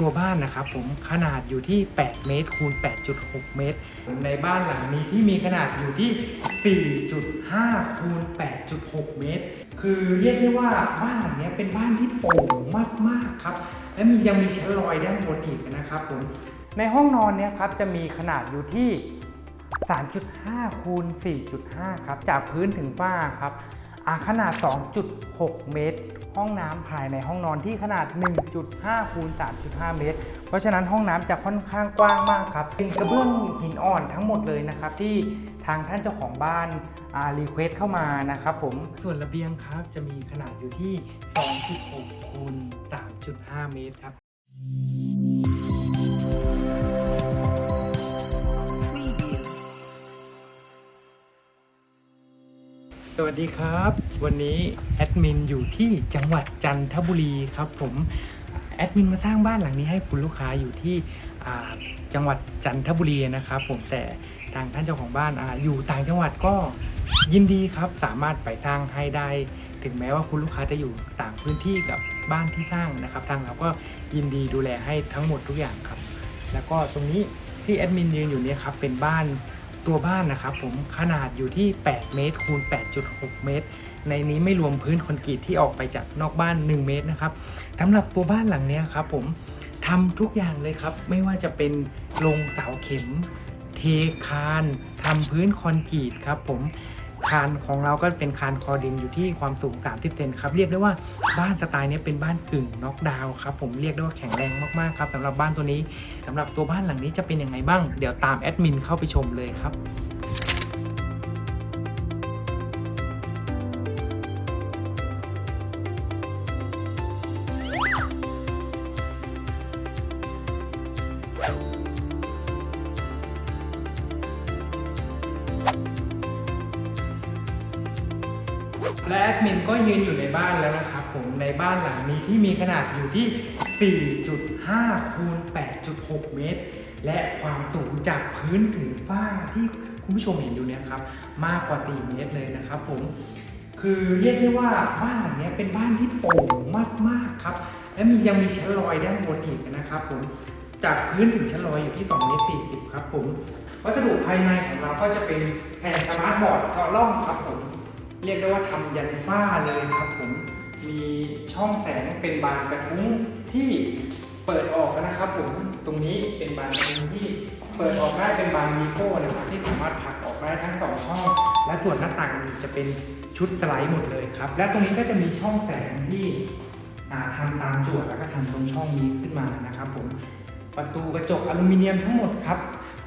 ตัวบ้านนะครับผมขนาดอยู่ที่ 8 เมตรคูณ 8.6 เมตร ในบ้านหลังนี้ที่มีขนาดอยู่ที่ 4.5 คูณ 8.6 เมตร คือเรียกได้ว่าบ้านหลังนี้เป็นบ้านที่โปร่งมาก ๆ ครับ และมียังมีชั้นลอยด้านบนอีกนะครับผม ในห้องนอนเนี่ยครับจะมีขนาดอยู่ที่ 3.5 คูณ 4.5 ครับ จากพื้นถึงฝ้าครับ ขนาด 2.6 เมตร ห้องน้ำภายในห้องนอนที่ขนาด 1.5คูณ3.5 เมตร เพราะฉะนั้นห้องน้ำจะค่อนข้างกว้างมากครับ เป็นกระเบื้องหินอ่อนทั้งหมดเลยนะครับ ที่ทางท่านเจ้าของบ้านรีเควสเข้ามานะครับผม ส่วนระเบียงครับจะมีขนาดอยู่ที่ 2.6คูณ3.5 เมตรครับ สวัสดีครับ วันนี้แอดมินอยู่ที่จังหวัดจันทบุรีครับผมแอดมินมาสร้างบ้านหลังนี้ให้คุณลูกค้าอยู่ที่จังหวัดจันทบุรีนะครับ ผมแต่ทางท่านเจ้าของบ้านออยู่ต่างจังหวัดก็ยินดีครับสามารถไปสร้างให้ได้ ถึงแม้ว่าคุณลูกค้าจะอยู่ต่างพื้นที่กับบ้านที่สร้างนะครับ ทางเราก็ยินดีดูแลให้ทั้งหมดทุกอย่างครับ แล้วก็ตรงนี้ที่แอดมินยืนอยู่นี่ยครับเป็นบ้าน ตัวบ้านนะครับผมขนาดอยู่ที่ 8 เมตรคูณ 8.6 เมตร ในนี้ไม่รวมพื้นคอนกรีตที่ออกไปจากนอกบ้าน 1 เมตรนะครับสำหรับตัวบ้านหลังนี้ครับผมทำทุกอย่างเลยครับ ไม่ว่าจะเป็นลงเสาเข็ม เทคานทำพื้นคอนกรีตครับผม คานของเราก็เป็นคานคอดินอยู่ที่ความสูง 30 เซนครับ เรียกได้ว่าบ้านสไตล์นี้เป็นบ้านกึ่งน็อกดาวครับผมเรียกได้ว่าแข็งแรงมากๆครับสำหรับบ้านตัวนี้สำหรับตัวบ้านหลังนี้จะเป็นยังไงบ้าง เดี๋ยวตามแอดมินเข้าไปชมเลยครับ และแอดมินก็ยืนอยู่ในบ้านแล้วนะครับผมในบ้านหลังนี้ที่มีขนาดอยู่ที่ 4.5คูณ8.6 เมตร และความสูงจากพื้นถึงฝ้าที่คุณผู้ชมเห็นอยู่เนี่ยครับมากกว่า 4 เมตรเลยนะครับผมคือเรียกได้ว่าบ้านหลังนี้เป็นบ้านที่โปร่งมากๆครับและมียังมีชั้นลอยด้านบนอีกนะครับผมจากพื้นถึงชั้นลอยอยู่ที่2เมตร40ครับผมวัสดุภายในของเราก็จะเป็นแผ่นสมาร์ทบอร์ดเกาะล่องครับผม เรียกได้ว่าทำยันฝ้าเลยครับผม มีช่องแสงเป็นบานกระทุ้งที่เปิดออกนะครับผม ตรงนี้เป็นบานกระทุ้งที่เปิดออกได้เป็นบานมีโก้นะครับที่สามารถผลักออกได้ทั้งสองช่อง และส่วนหน้าต่างจะเป็นชุดสไลด์หมดเลยครับ และตรงนี้ก็จะมีช่องแสงที่อ่าทำตามจวดแล้วก็ทำตรงช่องนี้ขึ้นมานะครับผมประตูกระจกอลูมิเนียมทั้งหมดครับ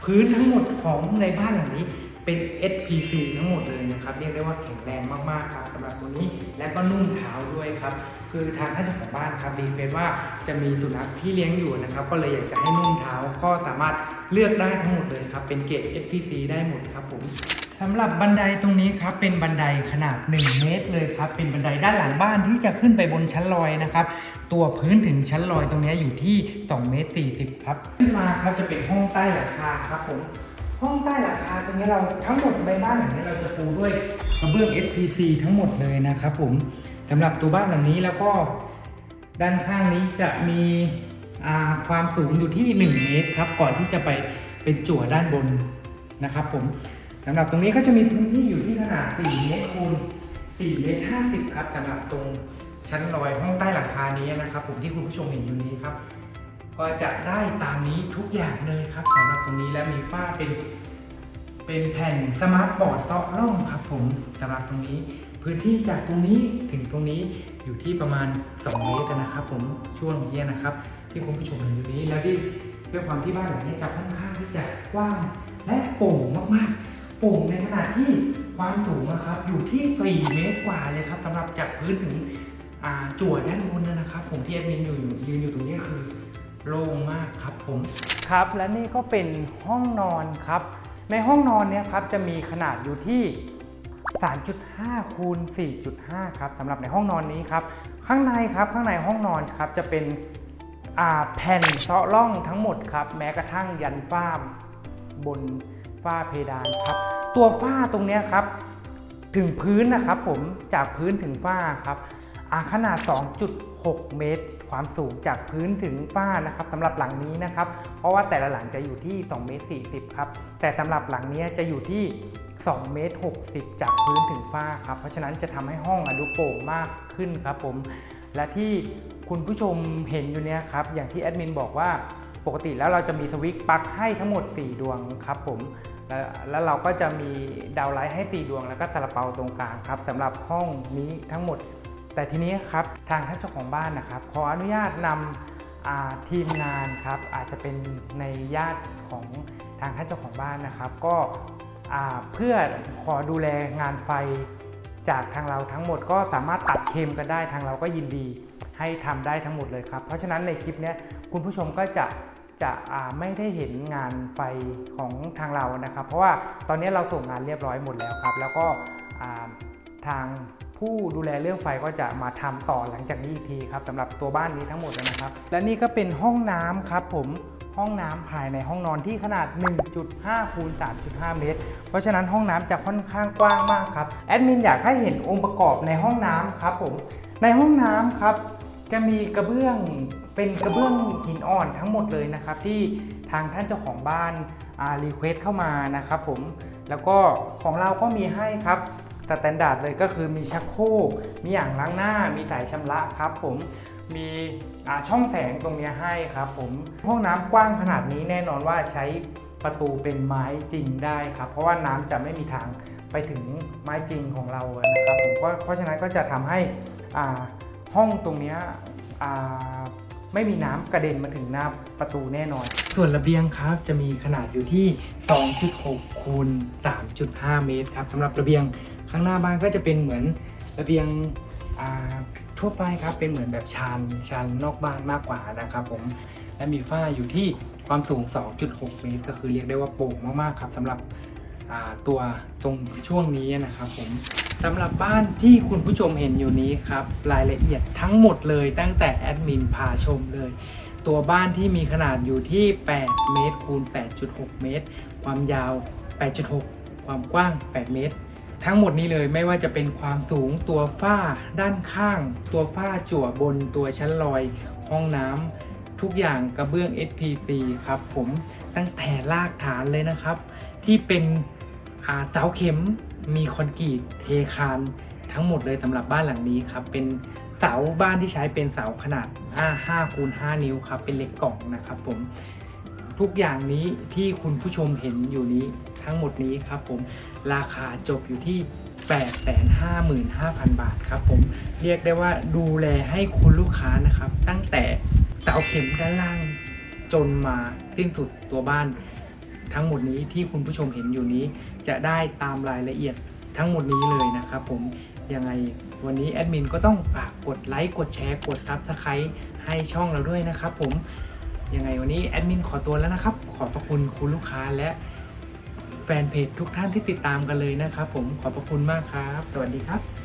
พื้นทั้งหมดของในบ้านหลังนี้ เป็น SPC ทั้งหมดเลยนะครับ เรียกได้ว่าแข็งแรงมากๆครับสำหรับตัวนี้และก็นุ่มเท้าด้วยครับ คือทางท่านเจ้าของบ้านครับรีเควสว่าจะมีสุนัขที่เลี้ยงอยู่นะครับ ก็เลยอยากจะให้นุ่มเท้าก็สามารถเลือกได้ทั้งหมดเลยครับ เป็นเกรด SPC ได้หมดครับผมสำหรับบันไดตรงนี้ครับเป็นบันไดขนาด 1 เมตรเลยครับเป็นบันไดด้านหลังบ้านที่จะขึ้นไปบนชั้นลอยนะครับตัวพื้นถึงชั้นลอยตรงนี้อยู่ที่2เมตร40ครับขึ้นมาครับจะเป็นห้องใต้หลังคาครับผม ห้องใต้หลังคาตรงนี้เราทั้งหมดในบ้านหลังนี้เราจะปูด้วยกระเบื้อง SPC ทั้งหมดเลยนะครับผมสำหรับตัวบ้านหลังนี้แล้วก็ด้านข้างนี้จะมีความสูงอยู่ที่ 1 เมตรครับก่อนที่จะไปเป็นจั่วด้านบนนะครับผมสำหรับตรงนี้ก็จะมีพื้นที่อยู่ที่ขนาด 4 เมตรคูณ 4 เมตร 50 ครับสำหรับตรงชั้นลอยห้องใต้หลังคานี้นะครับ ผมที่คุณผู้ชมเห็นอยู่นี้ครับ ก็จะได้ตามนี้ทุกอย่างเลยครับ ตรงนี้และมีฝ้าเป็นเป็นแผ่นสมาร์ทบอร์ดเซาะร่องครับผมสำหรับตรงนี้พื้นที่จากตรงนี้ถึงตรงนี้อยู่ที่ประมาณ 2 เมตรนะครับ ผมช่วงนี้นะครับ ที่คุณผู้ชมเห็นอยู่นี้แล้วที่ด้วยความที่บ้านหลังนี้จะค่อนข้างที่จะกว้างและโปร่งมากๆ โปร่งในขณะที่ความสูงนะครับอยู่ที่ 4 เมตรกว่าเลยครับสำหรับจากพื้นถึงจั่วด้านบนนะครับ ผมที่แอดมินอยู่ยืนอยู่ตรงนี้คือ โล่งมากครับผมครับ และนี่ก็เป็นห้องนอนครับ ในห้องนอนเนี้ยครับจะมีขนาดอยู่ที่ 3.5คูณ4.5 ครับสำหรับในห้องนอนนี้ครับ ข้างในครับข้างในห้องนอนครับจะเป็นแผ่นเซาะร่องทั้งหมดครับ แม้กระทั่งยันฝ้าบนฝ้าเพดานครับ ตัวฝ้าตรงนี้ครับ ถึงพื้นนะครับผมจากพื้นถึงฝ้าครับ ขนาด 2.6 เมตร ความสูงจากพื้นถึงฝ้านะครับสำหรับหลังนี้นะครับ เพราะว่าแต่ละหลังจะอยู่ที่2เมตร40 ครับ แต่สำหรับหลังนี้จะอยู่ที่2เมตร60 จากพื้นถึงฝ้าครับ เพราะฉะนั้นจะทำให้ห้องอดูโปร่งมากขึ้นครับผม และที่คุณผู้ชมเห็นอยู่เนี่ยครับ อย่างที่แอดมินบอกว่าปกติแล้วเราจะมีสวิตช์ปลั๊กให้ทั้งหมด 4 ดวงครับผมแล้วแล้วเราก็จะมีดาวไลท์ให้ 4 ดวงแล้วก็ซาลาเปาตรงกลางครับสำหรับห้องนี้ทั้งหมด แต่ทีนี้ครับทางท่านเจ้าของบ้านนะครับ ขออนุญาตนำอ่าทีมงานครับอาจจะเป็นในญาติของทางท่านเจ้าของบ้านนะครับ ก็เพื่อขอดูแลงานไฟจากทางเราทั้งหมดก็สามารถตัดเคมกันได้ทางเราก็ยินดีให้ทำได้ทั้งหมดเลยครับ เพราะฉะนั้นในคลิปนี้คุณผู้ชมก็จะจะไม่ได้เห็นงานไฟของทางเรานะครับ เพราะว่าตอนนี้เราส่งงานเรียบร้อยหมดแล้วครับ แล้วก็ทาง ผู้ดูแลเรื่องไฟก็จะมาทำต่อหลังจากนี้อีกทีครับสำหรับตัวบ้านนี้ทั้งหมดนะครับ และนี่ก็เป็นห้องน้ำครับผมห้องน้ำภายในห้องนอนที่ขนาด 1.5คูณ3.5 เมตร เพราะฉะนั้นห้องน้ำจะค่อนข้างกว้างมากครับแอดมินอยากให้เห็นองค์ประกอบในห้องน้ำครับผมในห้องน้ำครับ จะมีกระเบื้องเป็นกระเบื้องหินอ่อนทั้งหมดเลยนะครับ ที่ทางท่านเจ้าของบ้านรีเควสเข้ามานะครับผมแล้วก็ของเราก็มีให้ครับ สแตนดาร์ดเลยก็คือมีชักโครกมีอ่างล้างหน้า มีสายชำระครับผมมีช่องแสงตรงนี้ให้ครับผมห้องน้ำกว้างขนาดนี้แน่นอนว่าใช้ประตูเป็นไม้จริงได้ครับ เพราะว่าน้ำจะไม่มีทางไปถึงไม้จริงของเรานะครับผมเพราะฉะนั้นก็จะทำให้ห้องตรงนี้ไม่มีน้ำกระเด็นมาถึงหน้าประตูแน่นอน ส่วนระเบียงครับจะมีขนาดอยู่ที่ 2.6คูณ3.5 เมตรครับสำหรับระเบียง ข้างหน้าบ้านก็จะเป็นเหมือนระเบียงทั่วไปครับเป็นเหมือนแบบชานชานนอกบ้านมากกว่านะครับผมและมีฝ้าอยู่ที่ความสูง 2.6 เมตร ก็คือเรียกได้ว่าโปร่งมากๆครับสำหรับตัวตรงช่วงนี้นะครับผมสำหรับบ้านที่คุณผู้ชมเห็นอยู่นี้ครับรายละเอียดทั้งหมดเลยตั้งแต่แอดมินพาชมเลย ตัวบ้านที่มีขนาดอยู่ที่ 8 เมตรคูณ8.6 เมตร ความยาว 8.6 ความกว้าง 8 เมตร ทั้งหมดนี้เลยไม่ว่าจะเป็นความสูงตัวฝ้าด้านข้าง ตัวฝ้าจั่วบนตัวชั้นลอย ห้องน้ำทุกอย่างกระเบื้อง SPC ครับผมตั้งแต่รากฐานเลยนะครับ ที่เป็นเสาเข็มมีคอนกรีตเทคานทั้งหมดเลยสำหรับบ้านหลังนี้ครับเป็นเสาบ้านที่ใช้เป็นเสาขนาด5คูณ5นิ้วครับเป็นเหล็กกล่องนะครับผม ทุกอย่างนี้ที่คุณผู้ชมเห็นอยู่นี้ทั้งหมดนี้ครับผมราคาจบอยู่ที่ 855,000 บาทครับผมเรียกได้ว่าดูแลให้คุณลูกค้านะครับ ตั้งแต่เสาเข็มด้านล่างจนมาสิ้นสุดตัวบ้าน ทั้งหมดนี้ที่คุณผู้ชมเห็นอยู่นี้ จะได้ตามรายละเอียดทั้งหมดนี้เลยนะครับผมยังไงวันนี้แอดมินก็ต้องฝากกดไลค์กดแชร์กดซับสไครต์ให้ช่องเราด้วยนะครับผม ยังไงวันนี้แอดมินขอตัวแล้วนะครับ ขอบพระคุณคุณลูกค้าและแฟนเพจทุกท่านที่ติดตามกันเลยนะครับ ผมขอบพระคุณมากครับ สวัสดีครับ